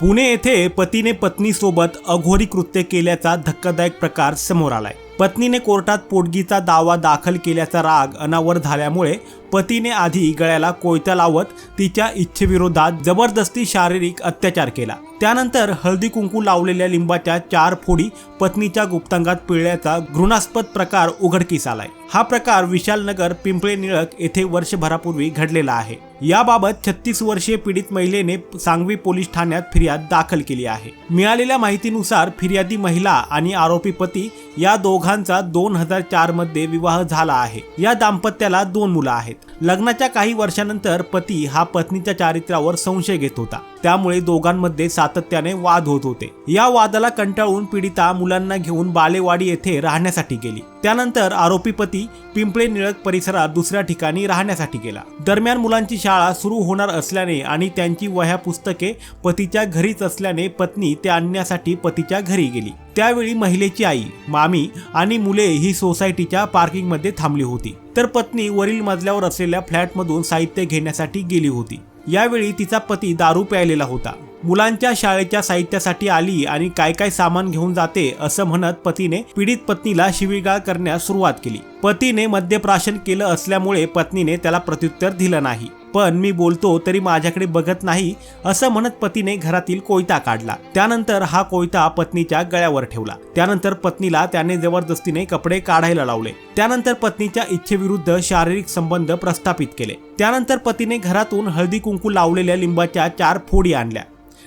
पुणे येथे पतीने पत्नीसोबत अघोरी कृत्य केल्याचा धक्कादायक प्रकार समोर आलाय. पत्नीने कोर्टात पोटगीचा दावा दाखल केल्याचा राग अनावर झाल्यामुळे पतीने आधी गळ्याला कोयता लावत तिच्या इच्छेविरोधात जबरदस्ती शारीरिक अत्याचार केला. त्यानंतर हळदी कुंकू लावलेल्या लिंबाच्या चार फोडी पत्नीच्या गुप्तांगात पिळल्याचा घृणास्पद प्रकार उघडकीस आलाय. हा प्रकार विशालनगर पिंपळे निळक येथे वर्षभरापूर्वी घडलेला आहे. याबाबत छत्तीस वर्षीय पीडित महिलेने सांगवी पोलीस ठाण्यात फिर्याद दाखल केली आहे. मिळालेल्या माहितीनुसार फिर्यादी महिला आणि आरोपी पती या दोघांचा दोन हजार चारमध्ये विवाह झाला आहे. या दाम्पत्याला दोन मुलं आहेत. लग्नाच्या काही वर्षानंतर पती हा पत्नीच्या चारित्र्यावर संशय घेत होता. त्यामुळे दोघांमध्ये सातत्याने वाद होत होते. या वादाला कंटाळून पीडिता मुलांना घेऊन बालेवाडी येथे राहण्यासाठी गेली. त्यानंतर आरोपी पती पिंपळे निळक परिसरात दुसऱ्या ठिकाणी राहण्यासाठी गेला. दरम्यान मुलांची शाळा सुरू होणार असल्याने आणि त्यांची वह्या पुस्तके पतीच्या घरीच असल्याने पत्नी ते आणण्यासाठी पतीच्या घरी गेली. त्यावेळी महिलेची आई मामी आणि मुले ही सोसायटीच्या पार्किंगमध्ये थांबली होती. तर पत्नी वरील मजल्यावर असलेल्या फ्लॅटमधून साहित्य घेण्यासाठी गेली होती. यावेळी तिचा पती दारू प्यायलेला होता. मुलांच्या शाळेच्या साहित्यासाठी आली आणि काय काय सामान घेऊन जाते असं म्हणत पतीने पीडित पत्नीला शिवीगाळ करण्यास सुरुवात केली. पतीने मद्यप्राशन केलं असल्यामुळे पत्नीने त्याला प्रत्युत्तर दिलं नाही. पण मी बोलतो तरी माझ्याकडे बघत नाही असं म्हणत पतीने घरातील कोयता काढला. त्यानंतर हा कोयता पत्नीच्या गळ्यावर ठेवला. त्यानंतर पत्नीला त्याने जबरदस्तीने कपडे काढायला लावले. त्यानंतर पत्नीच्या इच्छेविरुद्ध शारीरिक संबंध प्रस्थापित केले. त्यानंतर पतीने घरातून हळदी कुंकू लावलेल्या लिंबाच्या चार फोडी आणल्या.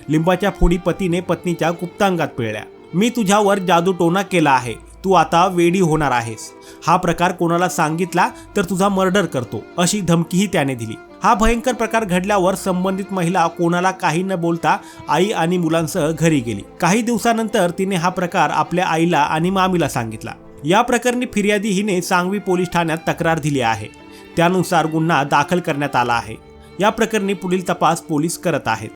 लिंबाच्या फोडी पतीने पत्नीच्या गुप्तांगात पिळल्या. मी तुझ्यावर जादूटोना केला आहे. तू आता वेडी होणार आहेस. हा प्रकार कोणाला सांगितला तर तुझा मर्डर करतो अशी धमकीही त्याने दिली. हा भयंकर प्रकार घडल्यावर संबंधित महिला कोणाला काही न बोलता आई आणि मुलांसह घरी गेली. काही दिवसानंतर तिने हा प्रकार आपल्या आईला आणि मामीला सांगितला. या प्रकरणी फिर्यादी हिने सांगवी पोलीस ठाण्यात तक्रार दिली आहे. त्यानुसार गुन्हा दाखल करण्यात आला आहे. या प्रकरणी पुढील तपास पोलीस करत आहेत.